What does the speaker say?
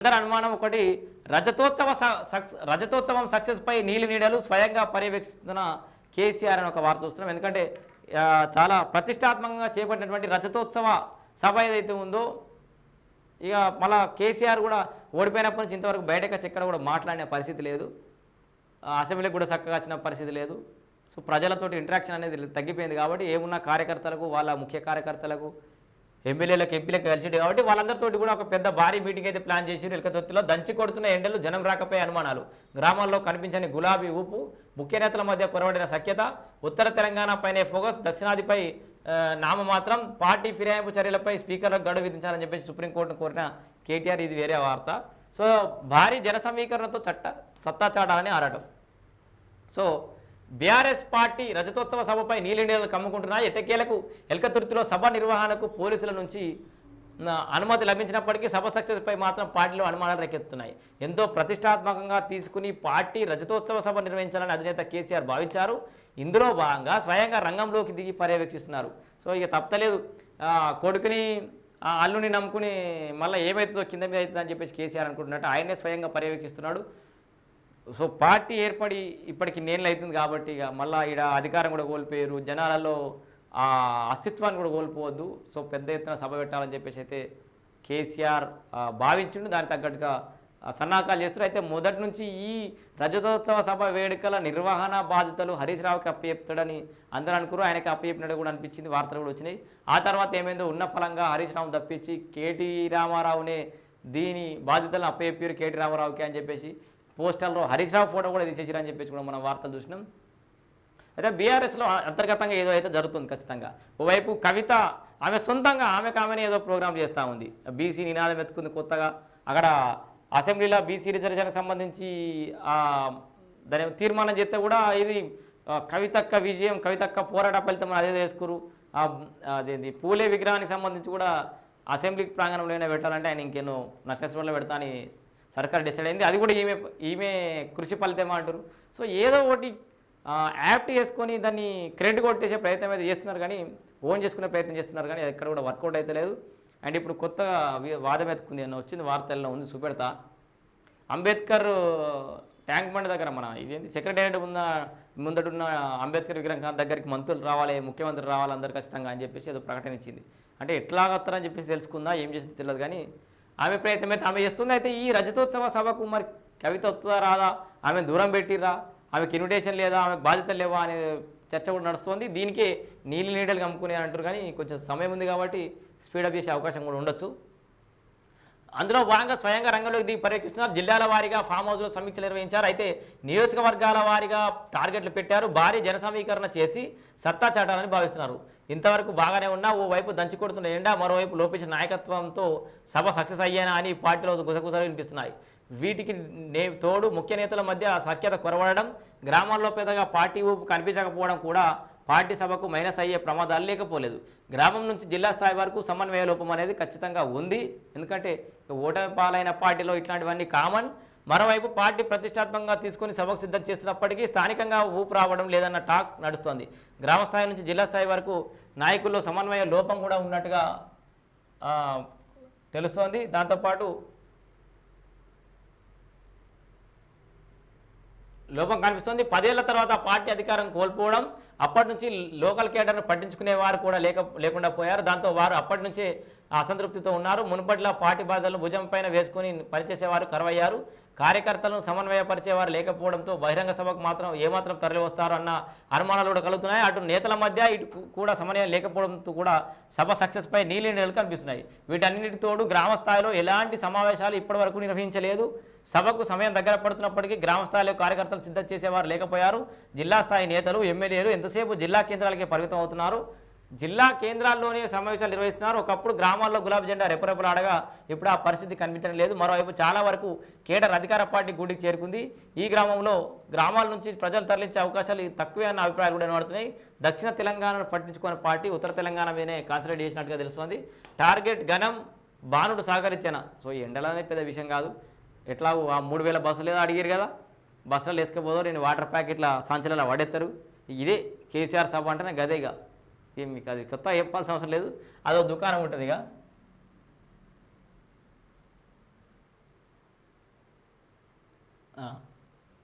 అందరి అనుమానం ఒకటి రజతోత్సవ స- రజతోత్సవం సక్సెస్పై నీలి నీడలు స్వయంగా పర్యవేక్షిస్తున్న కేసీఆర్ అని ఒక వార్త చూస్తున్నాం. ఎందుకంటే చాలా ప్రతిష్టాత్మకంగా చేపట్టినటువంటి రజతోత్సవ సభ ఏదైతే ఉందో ఇక మళ్ళా కేసీఆర్ కూడా ఓడిపోయినప్పటి నుంచి ఇంతవరకు బయటకు వచ్చి ఎక్కడ కూడా మాట్లాడిన పరిస్థితి లేదు. అసెంబ్లీకి కూడా చక్కగా వచ్చిన పరిస్థితి లేదు. సో ప్రజలతోటి ఇంటరాక్షన్ అనేది తగ్గిపోయింది కాబట్టి ఏమున్న కార్యకర్తలకు వాళ్ళ ముఖ్య కార్యకర్తలకు ఎమ్మెల్యేలకు ఎంపీలకు కలిసి కాబట్టి వాళ్ళందరితోటి కూడా ఒక పెద్ద భారీ మీటింగ్ అయితే ప్లాన్ చేసి ఎలకతొత్తిలో దంచి కొడుతున్న ఎండలు జనం రాకపోయే అనుమానాలు. గ్రామాల్లో కనిపించని గులాబీ ఊపు ముఖ్య నేతల మధ్య కొరవడిన సఖ్యత ఉత్తర తెలంగాణ పైనే ఫోకస్ దక్షిణాదిపై నామమాత్రం పార్టీ ఫిరాయింపు చర్యలపై స్పీకర్లకు గడువు విధించాలని చెప్పేసి సుప్రీంకోర్టును కోరిన కేటీఆర్ ఇది వేరే వార్త. సో భారీ జన సమీకరణతో చట్ట సత్తా చాటాలని ఆరాటం. సో బీఆర్ఎస్ పార్టీ రజతోత్సవ సభపై నీలినీడలు కమ్ముకుంటున్నాయి ఎట్టకేలకు ఎల్కతుర్తిలో సభ నిర్వహణకు పోలీసుల నుంచి అనుమతి లభించినప్పటికీ సభ సక్సెస్పై మాత్రం పార్టీలో అనుమానాలు రేకెత్తుతున్నాయి ఎంతో ప్రతిష్టాత్మకంగా తీసుకుని పార్టీ రజతోత్సవ సభ నిర్వహించాలని అధినేత కేసీఆర్ భావించారు. ఇందులో భాగంగా స్వయంగా రంగంలోకి దిగి పర్యవేక్షిస్తున్నారు. సో ఇక తప్పలేదు కొడుకుని అల్లుని నమ్ముకుని మళ్ళీ ఏమవుతుందో కింద మీద అవుతుందని చెప్పేసి కేసీఆర్ అనుకుంటున్నట్టు ఆయనే స్వయంగా పర్యవేక్షిస్తున్నాడు. సో పార్టీ ఏర్పడి ఇప్పటికి నేళ్ళు అవుతుంది కాబట్టి ఇక మళ్ళీ ఈడ అధికారం కూడా కోల్పోయారు. జనాలలో ఆ అస్తిత్వాన్ని కూడా కోల్పోవద్దు. సో పెద్ద ఎత్తున సభ పెట్టాలని చెప్పేసి అయితే కేసీఆర్ భావించిండు. దానికి తగ్గట్టుగా సన్నాకాలు సన్నాహాలు చేస్తారు అయితే మొదటి నుంచి ఈ రజతోత్సవ సభ వేడుకల నిర్వహణ బాధ్యతలు హరీష్ రావుకి అప్పచెప్తాడని అందరూ అనుకున్నారు. ఆయనకి అప్పచెప్పినట్టు కూడా అనిపించింది. వార్తలు కూడా వచ్చినాయి. ఆ తర్వాత ఏమైందో ఉన్న ఫలంగా హరీష్ రావు తప్పించి కేటీ రామారావునే దీని బాధ్యతలను అప్పచెప్పారు కేటీ రామారావుకి అని చెప్పేసి పోస్టల్లో హరీష్రావు ఫోటో కూడా తీసేసారని చెప్పేసి కూడా మనం వార్తలు చూసినాం. అయితే బీఆర్ఎస్లో అంతర్గతంగా ఏదో అయితే జరుగుతుంది ఖచ్చితంగా. ఓవైపు కవిత ఆమె సొంతంగా ఆమెకు ఆమెనే ఏదో ప్రోగ్రామ్ చేస్తూ ఉంది. బీసీ నినాదం ఎత్తుకుంది కొత్తగా. అక్కడ అసెంబ్లీలో బీసీ రిజర్వేషన్కి సంబంధించి దాని తీర్మానం చేస్తే కూడా ఇది కవితక్క విజయం కవితక్క పోరాట ఫలితం అదే చేసుకురు. ఆ, అదేంది పూలే విగ్రహానికి సంబంధించి కూడా అసెంబ్లీ ప్రాంగణంలోనే పెట్టాలంటే ఆయన ఇంకేనో నక్లెస్వర్లో పెడతా అని సర్కార్ డిసైడ్ అయింది. అది కూడా ఈమె ఈమె కృషి ఫలితం అంటారు సో ఏదో ఒకటి యాప్ట్ చేసుకొని దాన్ని క్రెడిట్ కొట్టేసే ప్రయత్నం అయితే చేస్తున్నారు కానీ ఓన్ చేసుకునే ప్రయత్నం చేస్తున్నారు కానీ అది ఎక్కడ కూడా వర్కౌట్ అయితే లేదు. అండ్ ఇప్పుడు కొత్తగా వాదం ఎత్తుకుంది. అన్న వచ్చింది? వార్తల్లో ఉంది? చూపెడతా. అంబేద్కర్ ట్యాంక్ బండ్ దగ్గర మన ఇదేంటి సెక్రటేరియట్ ఉన్న ముందటున్న అంబేద్కర్ విగ్రహం దగ్గరికి మంత్రులు రావాలి ముఖ్యమంత్రి రావాలి అందరు ఖచ్చితంగా అని చెప్పేసి ఏదో ప్రకటన ఇచ్చింది. అంటే ఎట్లాగొస్తారని చెప్పేసి తెలుసుకుందా? ఏం చేసింది తెలియదు కానీ ఆమె ప్రయత్నం అయితే ఆమె చేస్తుంది. అయితే ఈ రజతోత్సవ సభకు మరి కవిత వస్తుందా రాదా? ఆమె దూరం పెట్టిరా ఆమెకి ఇన్విటేషన్ లేదా? ఆమెకు బాధ్యత లేవా అనే చర్చ కూడా నడుస్తుంది. దీనికి నీళ్ళు నీడలు కమ్ముకునే అంటారు కానీ కొంచెం సమయం ఉంది కాబట్టి స్పీడప్ చేసే అవకాశం కూడా ఉండొచ్చు. అందులో భాగంగా స్వయంగా రంగంలోకి దిగి పర్యవేక్షిస్తున్నారు జిల్లాల వారీగా ఫామ్ హౌస్లో సమీక్షలు నిర్వహించారు. అయితే నియోజకవర్గాల వారీగా టార్గెట్లు పెట్టారు. భారీ జన సమీకరణ చేసి సత్తా చాటాలని భావిస్తున్నారు. ఇంతవరకు బాగానే ఉన్నా ఓ వైపు దంచి కొడుతున్న మరోవైపు లోపేష్ నాయకత్వంతో సభ సక్సెస్ అయ్యానా అని పార్టీలో గుసగుసలు వినిపిస్తున్నాయి. వీటికి నే తోడు ముఖ్య నేతల మధ్య సఖ్యత కొరవడడం గ్రామాల్లో పెద్దగా పార్టీ ఊపు కనిపించకపోవడం కూడా పార్టీ సభకు మైనస్ అయ్యే ప్రమాదాలు లేకపోలేదు. గ్రామం నుంచి జిల్లా స్థాయి వరకు సమన్వయ లోపం అనేది ఖచ్చితంగా ఉంది. ఎందుకంటే ఓటమి పాలైన పార్టీలో ఇట్లాంటివన్నీ కామన్. మరోవైపు పార్టీ ప్రతిష్టాత్మకంగా తీసుకొని సభకు సిద్ధం చేస్తున్నప్పటికీ స్థానికంగా ఊపు రావడం లేదన్న టాక్ నడుస్తోంది. గ్రామ స్థాయి నుంచి జిల్లా స్థాయి వరకు నాయకుల్లో సమన్వయ లోపం కూడా ఉన్నట్టుగా తెలుస్తోంది. దాంతోపాటు లోపం కనిపిస్తుంది. పదేళ్ళ తర్వాత పార్టీ అధికారం కోల్పోవడం అప్పటి నుంచి లోకల్ కేటర్ను పట్టించుకునే వారు కూడా లేక లేకుండా పోయారు. దాంతో వారు అప్పటి నుంచే అసంతృప్తితో ఉన్నారు. మునుపట్ల పార్టీ బాధలు భుజం పైన వేసుకుని పనిచేసేవారు కరువయ్యారు. కార్యకర్తలను సమన్వయపరిచేవారు లేకపోవడంతో బహిరంగ సభకు మాత్రం ఏమాత్రం తరలివస్తారు అన్న అనుమానాలు కూడా కలుగుతున్నాయి. అటు నేతల మధ్య ఇటు కూడా సమన్వయం లేకపోవడంతో కూడా సభ సక్సెస్పై నీలి నెలలు కనిపిస్తున్నాయి. వీటన్నిటితోడు గ్రామ స్థాయిలో ఎలాంటి సమావేశాలు ఇప్పటివరకు నిర్వహించలేదు. సభకు సమయం దగ్గర పడుతున్నప్పటికీ గ్రామ స్థాయిలో కార్యకర్తలు సిద్ధం చేసేవారు లేకపోయారు. జిల్లా స్థాయి నేతలు ఎమ్మెల్యేలు ఎంతసేపు జిల్లా కేంద్రాలకే పరిమితం అవుతున్నారు జిల్లా కేంద్రాల్లోనే సమావేశాలు నిర్వహిస్తున్నారు. ఒకప్పుడు గ్రామాల్లో గులాబీ జెండా రెపరెపలాడగా ఇప్పుడు ఆ పరిస్థితి కనిపించడం లేదు. మరోవైపు చాలా వరకు కేడర్ అధికార పార్టీ గూడికి చేరుకుంది. ఈ గ్రామంలో గ్రామాల నుంచి ప్రజలు తరలించే అవకాశాలు తక్కువే అన్న అభిప్రాయాలు కూడా వినబడుతున్నాయి. దక్షిణ తెలంగాణను పట్టించుకునే పార్టీ ఉత్తర తెలంగాణ మీదనే కాన్సన్ట్రేట్ చేసినట్టుగా తెలుస్తుంది. టార్గెట్ ఘనం బాణుడు సహకరించాన సో ఈ ఎండలనే పెద్ద విషయం కాదు. ఎట్లా ఆ మూడు వేల బస్సులు ఏదో అడిగారు కదా? బస్సులు వేసుకపోదో నేను వాటర్ ప్యాకెట్ల సంచలలో పడేస్తారు ఇదే కేసీఆర్ సభ అంటేనే గదేగా. ఏమి కాదు. కొత్త చెప్పాల్సిన అవసరం లేదు. అదో దుకాణం ఉంటుంది ఇక. ఆ.